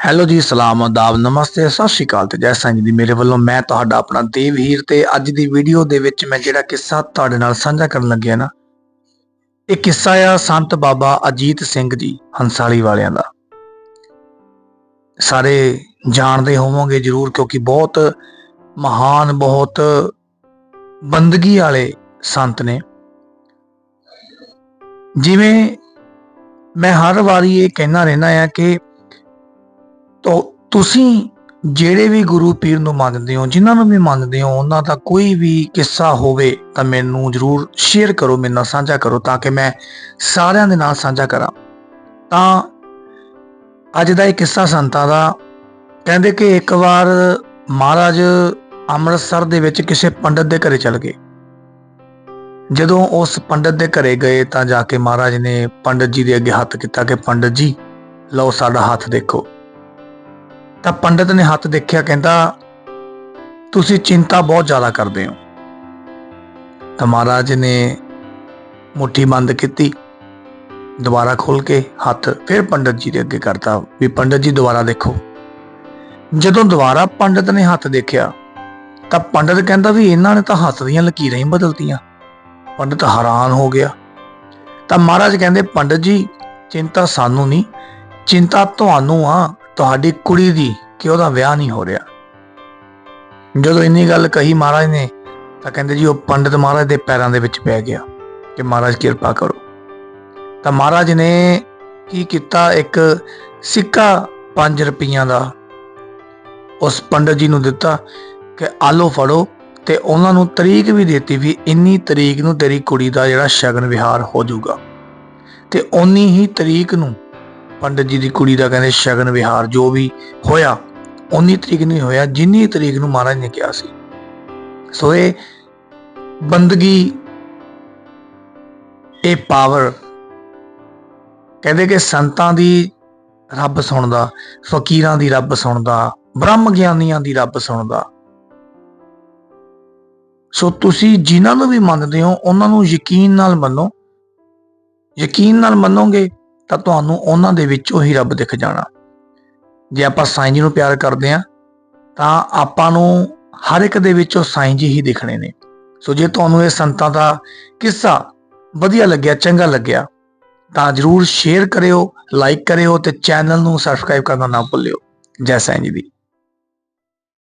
Hello ਜੀ, ਸਲਾਮ, ਆਦਾਬ, ਨਮਸਤੇ, ਸਤਿ ਸ਼੍ਰੀ ਅਕਾਲ ਤੇ ਜੈ ਸਾਈਂ ਜੀ ਦੀ ਮੇਰੇ ਵੱਲੋਂ ਮੈਂ ਤੁਹਾਡਾ ਆਪਣਾ ਦੇਵ ਹੀਰ ਤੇ ਅੱਜ ਦੀ ਵੀਡੀਓ ਦੇ ਵਿੱਚ ਮੈਂ ਜਿਹੜਾ ਕਿੱਸਾ ਤੁਹਾਡੇ ਨਾਲ ਸਾਂਝਾ ਕਰਨ ਲੱਗਿਆ ਨਾ, ਇਹ ਕਿੱਸਾ ਆ ਸੰਤ ਬਾਬਾ ਅਜੀਤ ਸਿੰਘ ਜੀ ਹੰਸਾਲੀ ਵਾਲਿਆਂ ਦਾ। ਸਾਰੇ ਜਾਣਦੇ ਹੋਵੋਗੇ ਜਰੂਰ ਕਿਉਂਕਿ ਬਹੁਤ ਮਹਾਨ, ਬਹੁਤ ਬੰਦਗੀ ਵਾਲੇ ਸੰਤ ਨੇ। ਜਿਵੇਂ ਮੈਂ ਹਰ ਵਾਰੀ ਇਹ ਕਹਿਣਾ ਰਹਿਣਾ ਆ ਕਿ ਤੋ ਤੁਸੀਂ ਜਿਹੜੇ ਵੀ ਗੁਰੂ ਪੀਰ ਨੂੰ ਮੰਨਦੇ ਹੋ, ਜਿਨ੍ਹਾਂ ਨੂੰ ਵੀ ਮੰਨਦੇ ਹੋ, ਉਹਨਾਂ ਦਾ ਕੋਈ ਵੀ ਕਿੱਸਾ ਹੋਵੇ ਤਾਂ ਮੈਨੂੰ ਜਰੂਰ ਸ਼ੇਅਰ ਕਰੋ, ਮੇਰੇ ਨਾਲ ਸਾਂਝਾ ਕਰੋ ਤਾਂ ਕਿ ਮੈਂ ਸਾਰਿਆਂ ਦੇ ਨਾਲ ਸਾਂਝਾ ਕਰਾਂ। ਤਾਂ ਅੱਜ ਦਾ ਇਹ ਕਿੱਸਾ ਸੰਤਾਂ ਦਾ, ਕਹਿੰਦੇ ਕਿ ਇੱਕ ਵਾਰ ਮਹਾਰਾਜ ਅੰਮ੍ਰਿਤਸਰ ਦੇ ਵਿੱਚ ਕਿਸੇ ਪੰਡਤ ਦੇ ਘਰੇ ਚਲ ਗਏ। ਜਦੋਂ ਉਸ ਪੰਡਤ ਦੇ ਘਰੇ ਗਏ ਤਾਂ ਜਾ ਕੇ ਮਹਾਰਾਜ ਨੇ ਪੰਡਤ ਜੀ ਦੇ ਅੱਗੇ ਹੱਥ ਕੀਤਾ ਕਿ ਪੰਡਤ ਜੀ, ਲਓ ਸਾਡਾ ਹੱਥ ਦੇਖੋ। ਤਾਂ ਪੰਡਤ ਨੇ ਹੱਥ ਦੇਖਿਆ, ਕਹਿੰਦਾ, ਤੁਸੀਂ ਚਿੰਤਾ ਬਹੁਤ ਜ਼ਿਆਦਾ ਕਰਦੇ ਹੋ। ਤਾਂ ਮਹਾਰਾਜ ਨੇ ਮੁੱਠੀ ਬੰਦ ਕੀਤੀ, ਦੁਬਾਰਾ ਖੋਲ ਕੇ ਹੱਥ ਫਿਰ ਪੰਡਤ ਜੀ ਦੇ ਅੱਗੇ ਕਰਤਾ, ਵੀ ਪੰਡਤ ਜੀ ਦੁਬਾਰਾ ਦੇਖੋ। ਜਦੋਂ ਦੁਬਾਰਾ ਪੰਡਤ ਨੇ ਹੱਥ ਦੇਖਿਆ, ਤਾਂ ਪੰਡਤ ਕਹਿੰਦਾ ਵੀ ਇਹਨਾਂ ਨੇ ਤਾਂ ਹੱਥ ਦੀਆਂ ਲਕੀਰਾਂ ਹੀ ਬਦਲਤੀਆਂ। ਪੰਡਤ ਹੈਰਾਨ ਹੋ ਗਿਆ। ਤਾਂ ਮਹਾਰਾਜ ਕਹਿੰਦੇ, ਪੰਡਤ ਜੀ, ਚਿੰਤਾ ਸਾਨੂੰ ਨਹੀਂ, ਚਿੰਤਾ ਤੁਹਾਨੂੰ ਆ। ਤੁਹਾਡੀ ਕੁੜੀ ਦੀ ਕਿ ਉਹਦਾ ਵਿਆਹ ਨਹੀਂ ਹੋ ਰਿਹਾ। ਜਦੋਂ ਇੰਨੀ ਗੱਲ ਕਹੀ ਮਹਾਰਾਜ ਨੇ, ਤਾਂ ਕਹਿੰਦੇ ਜੀ ਉਹ ਪੰਡਤ ਮਹਾਰਾਜ ਦੇ ਪੈਰਾਂ ਦੇ ਵਿੱਚ ਪੈ ਗਿਆ ਕਿ ਮਹਾਰਾਜ ਕਿਰਪਾ ਕਰੋ। ਤਾਂ ਮਹਾਰਾਜ ਨੇ ਕੀ ਕੀਤਾ? ਇੱਕ ਸਿੱਕਾ 5 ਰੁਪਈਆਂ ਦਾ ਉਸ ਪੰਡਤ ਜੀ ਨੂੰ ਦਿੱਤਾ ਕਿ ਆਲੋ ਫੜੋ ਤੇ ਉਹਨਾਂ ਨੂੰ ਤਰੀਕ ਵੀ ਦਿੱਤੀ ਵੀ ਇੰਨੀ ਤਰੀਕ ਨੂੰ ਤੇਰੀ ਕੁੜੀ ਦਾ ਜਿਹੜਾ ਸ਼ਗਨ ਵਿਹਾਰ ਹੋ ਜਾਊਗਾ। ਤੇ ਉਨੀ ਹੀ ਤਰੀਕ ਨੂੰ ਪੰਡਤ ਜੀ ਦੀ ਕੁੜੀ ਦਾ ਕਹਿੰਦੇ ਸ਼ਗਨ ਵਿਹਾਰ ਜੋ ਵੀ ਹੋਇਆ, ਉਨੀ ਤਰੀਕ ਨੂੰ ਹੋਇਆ, ਜਿੰਨੀ ਤਰੀਕ ਨੂੰ ਮਹਾਰਾਜ ਨੇ ਕਿਹਾ ਸੀ। ਸੋ ਇਹ ਬੰਦਗੀ, ਇਹ ਪਾਵਰ ਕਹਿੰਦੇ ਕਿ ਸੰਤਾਂ ਦੀ ਰੱਬ ਸੁਣਦਾ, ਫਕੀਰਾਂ ਦੀ ਰੱਬ ਸੁਣਦਾ, ਬ੍ਰਹਮ ਗਿਆਨੀਆਂ ਦੀ ਰੱਬ ਸੁਣਦਾ। ਸੋ ਤੁਸੀਂ ਜਿਨ੍ਹਾਂ ਨੂੰ ਵੀ ਮੰਨਦੇ ਹੋ, ਉਹਨਾਂ ਨੂੰ ਯਕੀਨ ਨਾਲ ਮੰਨੋ। ਯਕੀਨ ਨਾਲ ਮੰਨੋਗੇ ਤਾਂ ਤੁਹਾਨੂੰ ਉਹਨਾਂ ਦੇ ਵਿੱਚੋਂ ਹੀ ਰੱਬ ਦਿਖ ਜਾਣਾ। ਜੇ ਆਪਾਂ ਸਾਈਂ ਜੀ ਨੂੰ ਪਿਆਰ ਕਰਦੇ ਆ ਤਾਂ ਆਪਾਂ ਨੂੰ ਹਰ ਇੱਕ ਦੇ ਵਿੱਚੋਂ ਸਾਈਂ ਜੀ ਹੀ ਦਿਖਣੇ ਨੇ। ਸੋ ਜੇ ਤੁਹਾਨੂੰ ਇਹ ਸੰਤਾਂ ਦਾ ਕਿੱਸਾ ਵਧੀਆ ਲੱਗਿਆ, ਚੰਗਾ ਲੱਗਿਆ, ਤਾਂ ਜਰੂਰ ਸ਼ੇਅਰ ਕਰਿਓ ਲਾਈਕ ਕਰਿਓ ਤੇ ਚੈਨਲ ਨੂੰ ਸਬਸਕ੍ਰਾਈਬ ਕਰਨਾ ਨਾ ਭੁੱਲਿਓ। ਜੈ ਸਾਈਂ ਜੀ ਦੀ।